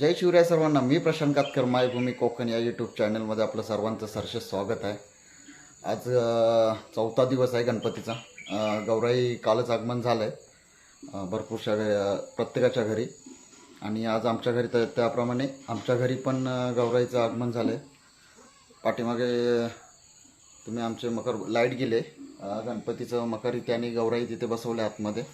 जय शिवराय सर्वांना. मी प्रशांत कातकर मायभूमी कोकण या यूट्यूब चॅनलमध्ये आपलं सर्वांचं सरसे स्वागत आहे. आज चौथा दिवस आहे गणपतीचा. गौराई कालच आगमन झालं आहे भरपूरशा प्रत्येकाच्या घरी. आणि आज आमच्या घरी तर त्याप्रमाणे आमच्या घरी पण गौराईचं आगमन झालं आहे पाठीमागे तुम्ही आमचे मकर लाइट गेले. गणपतीचं मकर इथे आणि गौराई तिथे बसवले आतमध्ये.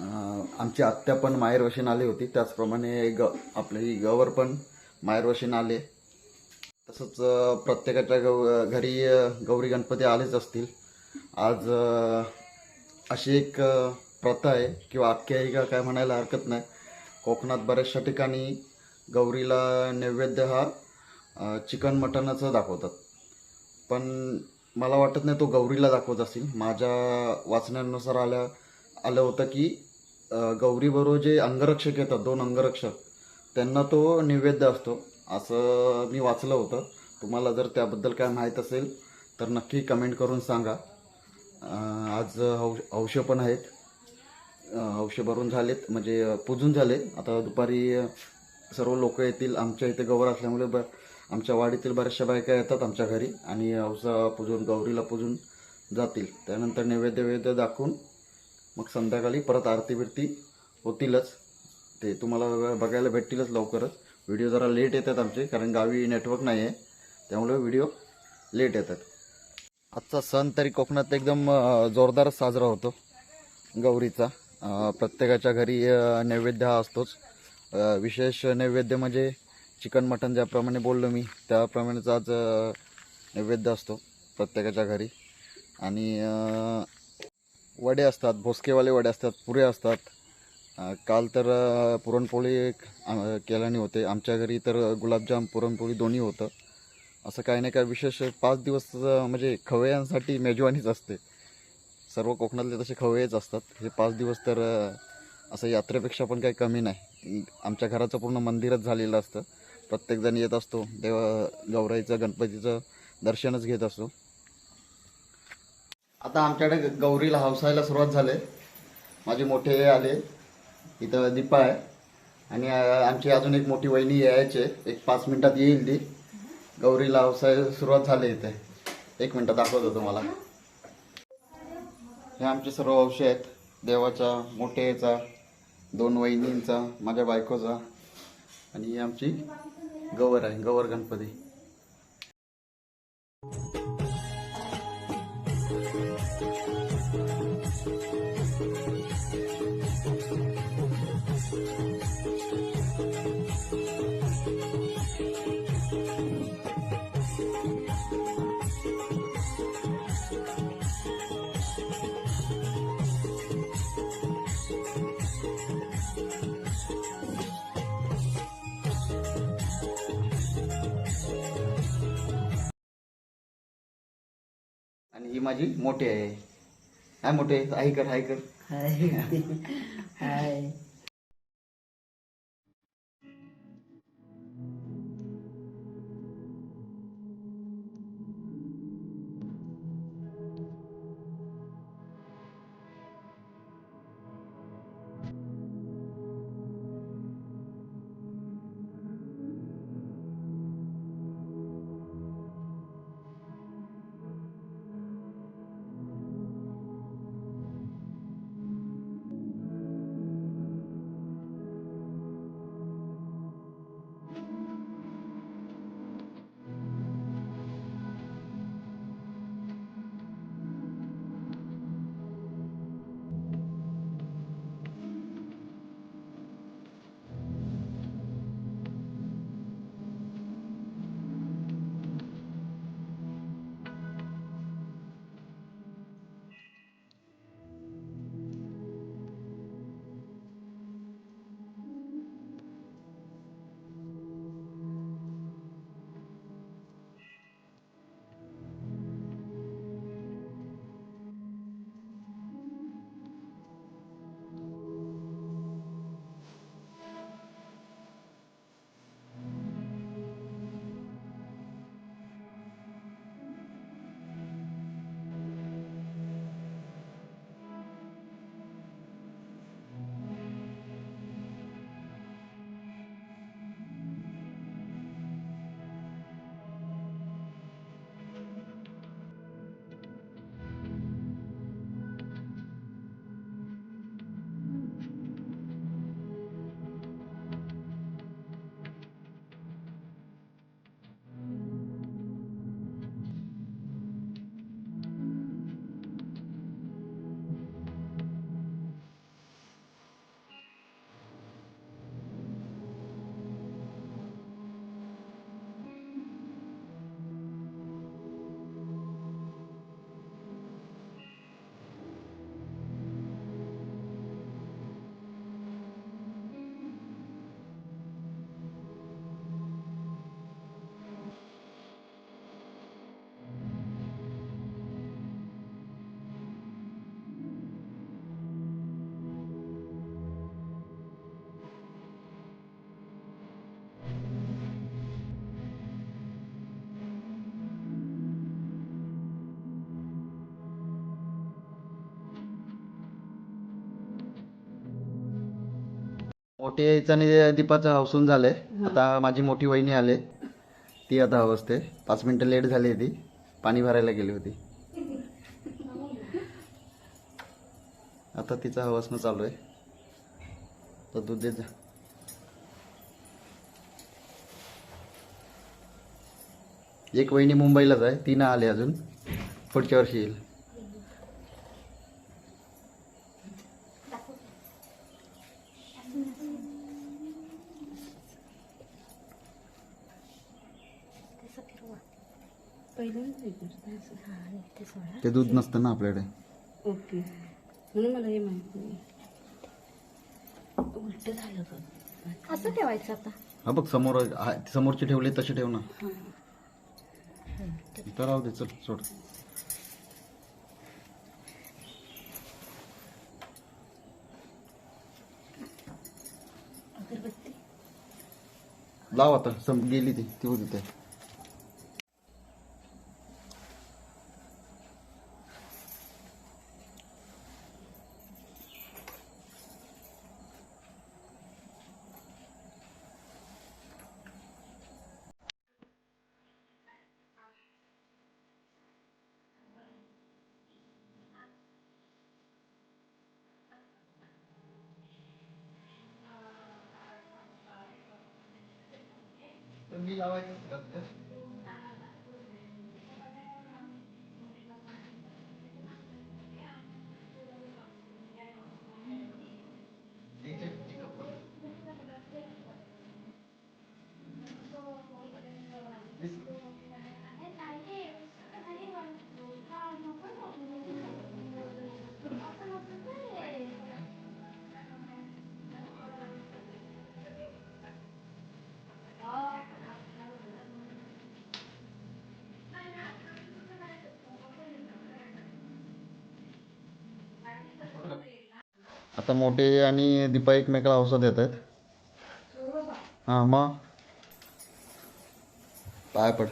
आमची आत्या पण माहेरवशीन आली होती. त्याचप्रमाणे ग आपली गवर पण माहेरवशीन आले. तसंच प्रत्येकाच्या गौ घरी गौरी गणपती आलेच असतील. आज अशी एक प्रथा आहे किंवा आख्यायिका काय म्हणायला हरकत नाही. कोकणात बऱ्याचशा ठिकाणी गौरीला नैवेद्य हा चिकन मटणाचं दाखवतात. पण मला वाटत नाही तो गौरीला दाखवत असेल. माझ्या वाचण्यानुसार आल्या आलं होतं की अं, गौरीबरोबर जे अंगरक्षक येतात दोन अंगरक्षक त्यांना तो नैवेद्य असतो. असं मी वाचलं होतं. तुम्हाला जर त्याबद्दल काय माहीत असेल तर नक्की कमेंट करून सांगा. आज हौश हौश पण आहेत. अं, हौशे भरून झालेत म्हणजे पूजून झाले आता दुपारी सर्व लोक येतील आमच्या इथे गौर असल्यामुळे ब आमच्या वाडीतील बऱ्याचशा बायका येतात आमच्या घरी आणि हौसा पूजून गौरीला पूजून जातील. त्यानंतर नैवेद्य वैद्य दाखवून मग संध्याकाळी परत आरती बिरती होतीलच. ते तुम्हाला बघायला भेटतीलच लवकरच. व्हिडिओ जरा लेट येतात आमचे कारण गावी नेटवर्क नाही आहे त्यामुळे व्हिडिओ लेट येतात. आजचा सण तरी कोकणात एकदम जोरदारच साजरा होतो. गौरीचा प्रत्येकाच्या घरी नैवेद्य हा असतोच. विशेष नैवेद्य म्हणजे चिकन मटन ज्याप्रमाणे बोललो मी त्याप्रमाणेच आज नैवेद्य असतो प्रत्येकाच्या घरी. आणि वडे असतात भोसकेवाले वडे असतात पुरे असतात. काल तर पुरणपोळी केल्याने होते. आमच्या घरी तर गुलाबजाम पुरणपोळी दोन्ही होतं. असं काही नाही काय विशेष पाच दिवस म्हणजे खवयांसाठी मेजवानीच असते. सर्व कोकणातले तसे खवयेच असतात. हे पाच दिवस तर असं यात्रेपेक्षा पण काही कमी नाही. आमच्या घराचं पूर्ण मंदिरच झालेलं असतं. प्रत्येकजण येत असतो. देव गौराईचं गणपतीचं दर्शनच घेत असतो. आता आमच्याकडे गौरीला हावसायला सुरुवात झाली. माझे मोठे आले. इथं दीपा आहे. आणि आमची अजून एक मोठी वहिनी यायचे. एक पाच मिनिटात येईल ती. गौरीला हावसायला सुरुवात झाली इथे. एक मिनटं दाखवतो तुम्हाला. हे आमचे सर्व वंश आहेत. देवाचा मोठेचा दोन वहिनींचा माझ्या बायकोचा. आणि ही आमची गवर आहे. गवर गणपती. आणि ही माझी मोठी आहे. हाय मोठे आई कर हाय कर. हाय. मोठी आईचं आणि दीपाचं हौसून झालंय. आता माझी मोठी वहिनी आले. ती आता हवसते. पाच मिनिटं लेट झाली ती. पाणी भरायला गेली होती. आता तिचं हवसनं चालू आहे. तर दूध देत जा. एक वहिनी मुंबईलाच आहे. ती ना आली अजून. पुढच्या वर्षी येईल. ते दूध नसतं ना आपल्याकडे. ओके. म्हणून मला हे माहीत नाही. उलट झालं का असं ठेवायचं आता. हा बघ समोर हा, समोरचे ठेवले तसे ठेव ना. इथं राहू दे चल सोड. अगरबत्ती. लाव आता सम गेली ती ती होती ते आता मोठे आणि दीपा एकमेकाला औषध देत आहेत. हां मग? पाय पड.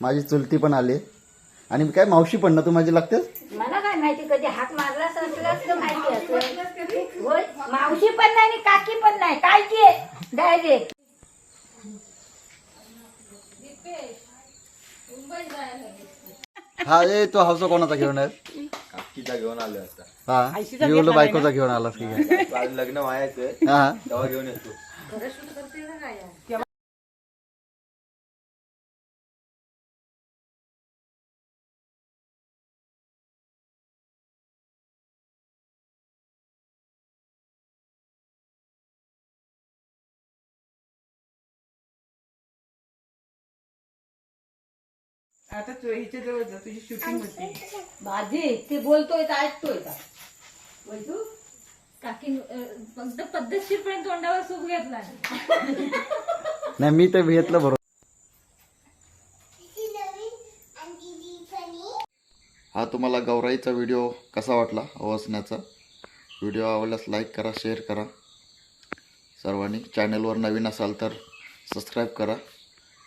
माझी चुलती पण आली. आणि काय मावशी पण ना तू माझी लागतेस? मला काय माहिती कधी हात मारला माहिती होय मावशी पण नाही आणि काकी पण नाही. काय की डायरेक्ट हा ए तो हौसा कोणाचा घेऊन आहे काकीचा घेऊन आलो आता. हा मी बोललो बायकोचा घेऊन आलास की. काय आज लग्न व्हायचंय हा. तेव्हा घेऊन येतो. आता तू हिच्या जवळ जा तुझी शूटिंग होती. माझी ते बोलतोय तर ऐकतोय का? वैजू काकी फक्त पद्धतशीरपणे तोंडावर सूप घेतला नाही मी तर घेतलं बरोबर. हा तुम्हाला गौराईचा व्हिडिओ कसा वाटला? अवसण्याचा व्हिडिओ आवडल्यास लाईक करा शेअर करा. सर्वांनी चॅनलवर नवीन असाल तर सबस्क्राईब करा.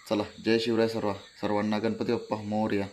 चला जय शिवराय सर्व सर्वांना गणपती बाप्पा मोर्या.